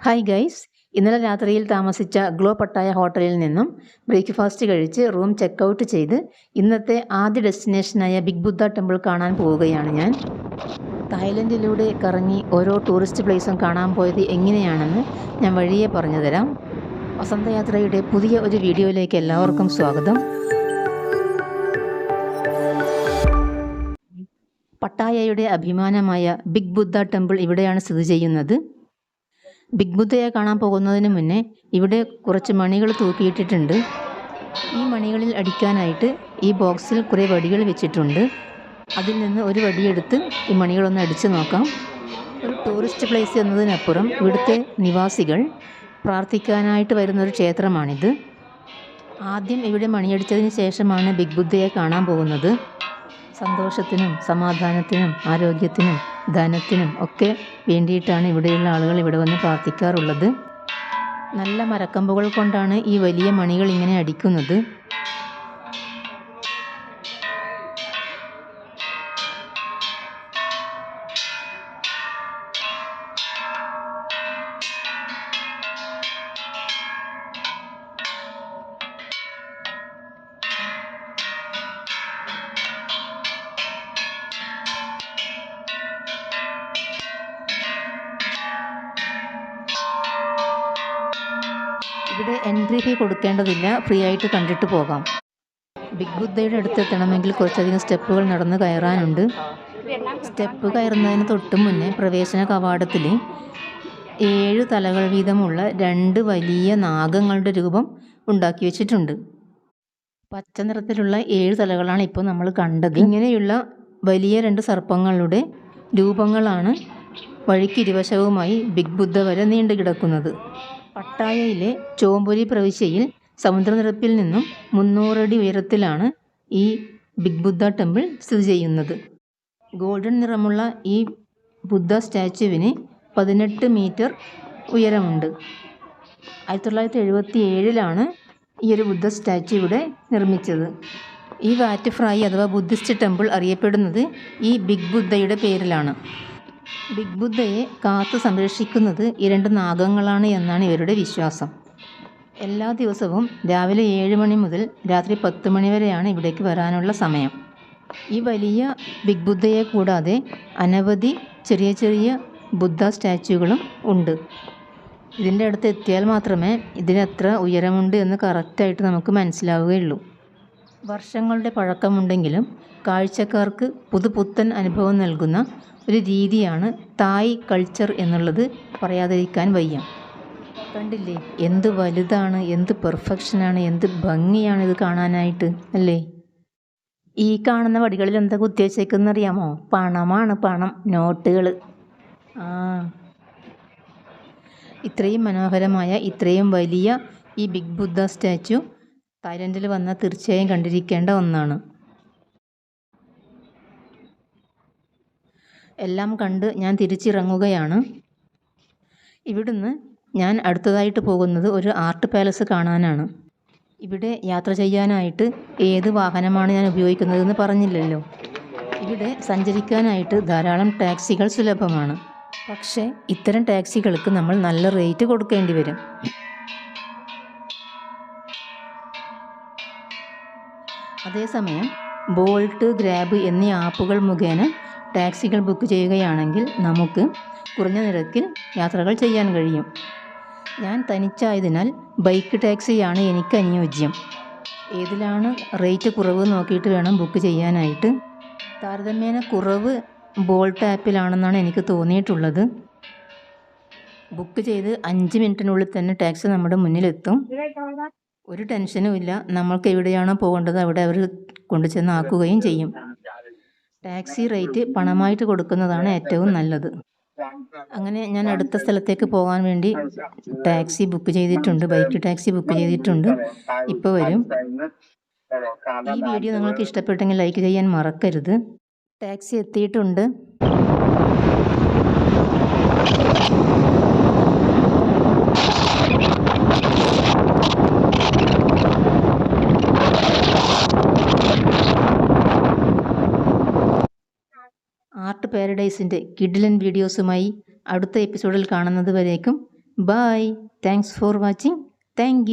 Hi guys ഇന്നലെ രാത്രിയിൽ താമസിച്ച ഗ്ലോ പട്ടായ ഹോട്ടലിൽ നിന്നും ബ്രേക്ക്ഫാസ്റ്റ് കഴിച്ച് റൂം ചെക്ക് ഔട്ട് ചെയ്ത് ഇന്നത്തെ ആദ്യ ഡെസ്റ്റിനേഷനായ ബിഗ് ബുദ്ധ ടെമ്പിൾ കാണാൻ പോവുകയാണ് ഞാൻ. തായ്ലൻഡിലൂടെ കറങ്ങി ഓരോ ടൂറിസ്റ്റ് പ്ലേസും കാണാൻ പോയത് എങ്ങനെയാണെന്ന് ഞാൻ വഴിയെ പറഞ്ഞുതരാം. വസന്തയാത്രയുടെ പുതിയ ഒരു വീഡിയോയിലേക്ക് എല്ലാവർക്കും സ്വാഗതം. പട്ടായയുടെ അഭിമാനമായ ബിഗ് ബുദ്ധ ടെമ്പിൾ ഇവിടെയാണ് സ്ഥിതി ചെയ്യുന്നത്. ബിഗ് ബുദ്ധയെ കാണാൻ പോകുന്നതിന് മുന്നേ ഇവിടെ കുറച്ച് മണികൾ തൂക്കിയിട്ടിട്ടുണ്ട്. ഈ മണികളിൽ അടിക്കാനായിട്ട് ഈ ബോക്സിൽ കുറേ വടികൾ വെച്ചിട്ടുണ്ട്. അതിൽ നിന്ന് ഒരു വടിയെടുത്ത് ഈ മണികളൊന്ന് അടിച്ചു നോക്കാം. ഒരു ടൂറിസ്റ്റ് പ്ലേസ് എന്നതിനപ്പുറം ഇവിടുത്തെ നിവാസികൾ പ്രാർത്ഥിക്കാനായിട്ട് വരുന്നൊരു ക്ഷേത്രമാണിത്. ആദ്യം ഇവിടെ മണിയടിച്ചതിന് ശേഷമാണ് ബിഗ് ബുദ്ധയെ കാണാൻ പോകുന്നത്. സന്തോഷത്തിനും സമാധാനത്തിനും ആരോഗ്യത്തിനും ധനത്തിനും ഒക്കെ വേണ്ടിയിട്ടാണ് ഇവിടെയുള്ള ആളുകൾ ഇവിടെ വന്ന് പ്രാർത്ഥിക്കാറുള്ളത്. നല്ല മരക്കമ്പുകൾ കൊണ്ടാണ് ഈ വലിയ മണികൾ ഇങ്ങനെ അടിക്കുന്നത്. ഇവിടെ എൻട്രി ഫീ കൊടുക്കേണ്ടതില്ല. ഫ്രീ ആയിട്ട് കണ്ടിട്ട് പോകാം. ബിഗ് ബുദ്ധയുടെ അടുത്ത് എത്തണമെങ്കിൽ കുറച്ചധികം സ്റ്റെപ്പുകൾ നടന്ന് കയറാനുണ്ട്. സ്റ്റെപ്പ് കയറുന്നതിന് തൊട്ട് മുന്നേ പ്രവേശന കവാടത്തിൽ ഏഴ് തലകൾ വീതമുള്ള രണ്ട് വലിയ നാഗങ്ങളുടെ രൂപം ഉണ്ടാക്കി വെച്ചിട്ടുണ്ട്. പച്ച നിറത്തിലുള്ള ഏഴ് തലകളാണ് ഇപ്പോൾ നമ്മൾ കണ്ടത്. ഇങ്ങനെയുള്ള വലിയ രണ്ട് സർപ്പങ്ങളുടെ രൂപങ്ങളാണ് വഴിക്കിരുവശവുമായി ബിഗ് ബുദ്ധ വരെ നീണ്ടു കിടക്കുന്നത് പട്ടായയിലെ ചോമ്പൊരി പ്രവിശ്യയിൽ സമുദ്രനിരപ്പിൽ നിന്നും മുന്നൂറടി ഉയരത്തിലാണ് ഈ ബിഗ് ബുദ്ധ ടെമ്പിൾ സ്ഥിതി ചെയ്യുന്നത്. ഗോൾഡൻ നിറമുള്ള ഈ ബുദ്ധ സ്റ്റാച്ചുവിന് പതിനെട്ട് മീറ്റർ ഉയരമുണ്ട്. ആയിരത്തി തൊള്ളായിരത്തി എഴുപത്തി ഏഴിലാണ് ഈ ഒരു ബുദ്ധ സ്റ്റാച്ചു ഇവിടെ നിർമ്മിച്ചത്. ഈ വാറ്റ് ഫ്രൈ അഥവാ ബുദ്ധിസ്റ്റ് ടെമ്പിൾ അറിയപ്പെടുന്നത് ഈ ബിഗ് ബുദ്ധയുടെ പേരിലാണ്. ബിഗ് ബുദ്ധയെ കാത്തു സംരക്ഷിക്കുന്നത് ഈ രണ്ട് നാഗങ്ങളാണ് എന്നാണ് ഇവരുടെ വിശ്വാസം. എല്ലാ ദിവസവും രാവിലെ ഏഴ് മണി മുതൽ രാത്രി പത്ത് മണി വരെയാണ് ഇവിടേക്ക് വരാനുള്ള സമയം. ഈ വലിയ ബിഗ് ബുദ്ധയെ കൂടാതെ അനവധി ചെറിയ ചെറിയ ബുദ്ധ സ്റ്റാച്യൂകളും ഉണ്ട്. ഇതിന്റെ അടുത്ത് എത്തിയാൽ മാത്രമേ ഇതിന് എത്ര ഉയരമുണ്ട് എന്ന് കറക്റ്റായിട്ട് നമുക്ക് മനസ്സിലാവുകയുള്ളൂ. വർഷങ്ങളുടെ പഴക്കമുണ്ടെങ്കിലും കാഴ്ചക്കാർക്ക് പുതുപുത്തൻ അനുഭവം നൽകുന്ന ഒരു രീതിയാണ് തായ് കൾച്ചർ എന്നുള്ളത് പറയാതിരിക്കാൻ വയ്യ. കണ്ടില്ലേ? എന്ത് വലുതാണ് എന്ത് പെർഫെക്ഷനാണ് എന്ത് ഭംഗിയാണ് ഇത് കാണാനായിട്ട് അല്ലേ? ഈ കാണുന്ന വടികളിൽ എന്താ കുത്തിവെച്ചേക്കെന്ന് അറിയാമോ പണമാണ് പണം നോട്ടുകൾ ആ. ഇത്രയും മനോഹരമായ ഇത്രയും വലിയ ഈ ബിഗ് ബുദ്ധ സ്റ്റാച്ചു തായ്ലൻഡിൽ വന്നാൽ തീർച്ചയായും കണ്ടിരിക്കേണ്ട ഒന്നാണ്. എല്ലാം കണ്ട് ഞാൻ തിരിച്ചിറങ്ങുകയാണ്. ഇവിടുന്ന് ഞാൻ അടുത്തതായിട്ട് പോകുന്നത് ഒരു ആർട്ട് പാലസ് കാണാനാണ്. ഇവിടെ യാത്ര ചെയ്യാനായിട്ട് ഏത് വാഹനമാണ് ഞാൻ ഉപയോഗിക്കുന്നതെന്ന് പറഞ്ഞില്ലല്ലോ. ഇവിടെ സഞ്ചരിക്കാനായിട്ട് ധാരാളം ടാക്സികൾ സുലഭമാണ്. പക്ഷേ ഇത്തരം ടാക്സികൾക്ക് നമ്മൾ നല്ല റേറ്റ് കൊടുക്കേണ്ടി വരും. അതേസമയം ബോൾട്ട് ഗ്രാബ് എന്നീ ആപ്പുകൾ മുഖേന ടാക്സികൾ ബുക്ക് ചെയ്യുകയാണെങ്കിൽ നമുക്ക് കുറഞ്ഞ നിരക്കിൽ യാത്രകൾ ചെയ്യാൻ കഴിയും. ഞാൻ തനിച്ചായതിനാൽ ബൈക്ക് ടാക്സിയാണ് എനിക്ക് അനുയോജ്യം. ഏതിലാണ് റേറ്റ് കുറവ് നോക്കിയിട്ട് വേണം ബുക്ക് ചെയ്യാനായിട്ട്? താരതമ്യേന കുറവ് ബോൾട്ട് ആപ്പിലാണെന്നാണ് എനിക്ക് തോന്നിയിട്ടുള്ളത്. ബുക്ക് ചെയ്ത് അഞ്ച് മിനിറ്റിനുള്ളിൽ തന്നെ ടാക്സി നമ്മുടെ മുന്നിലെത്തും. ഒരു ടെൻഷനും ഇല്ല. നമ്മൾക്ക് എവിടെയാണോ പോകേണ്ടത് അവിടെ അവർ കൊണ്ടു ചെന്നാക്കുകയും ചെയ്യും. ടാക്സി റേറ്റ് പണമായിട്ട് കൊടുക്കുന്നതാണ് ഏറ്റവും നല്ലത്. അങ്ങനെ ഞാൻ അടുത്ത സ്ഥലത്തേക്ക് പോകാൻ വേണ്ടി ടാക്സി ബുക്ക് ചെയ്തിട്ടുണ്ട്. ബൈക്ക് ടാക്സി ബുക്ക് ചെയ്തിട്ടുണ്ട്. ഇപ്പോൾ വരും. ഈ വീഡിയോ നിങ്ങൾക്ക് ഇഷ്ടപ്പെട്ടെങ്കിൽ ലൈക്ക് ചെയ്യാൻ മറക്കരുത്. ടാക്സി എത്തിയിട്ടുണ്ട്. ആർട്ട് പാരഡൈസിന്റെ കിഡിലൻ വീഡിയോസുമായി അടുത്ത എപ്പിസോഡിൽ കാണുന്നത് വരേക്കും. Bye thanks for watching thank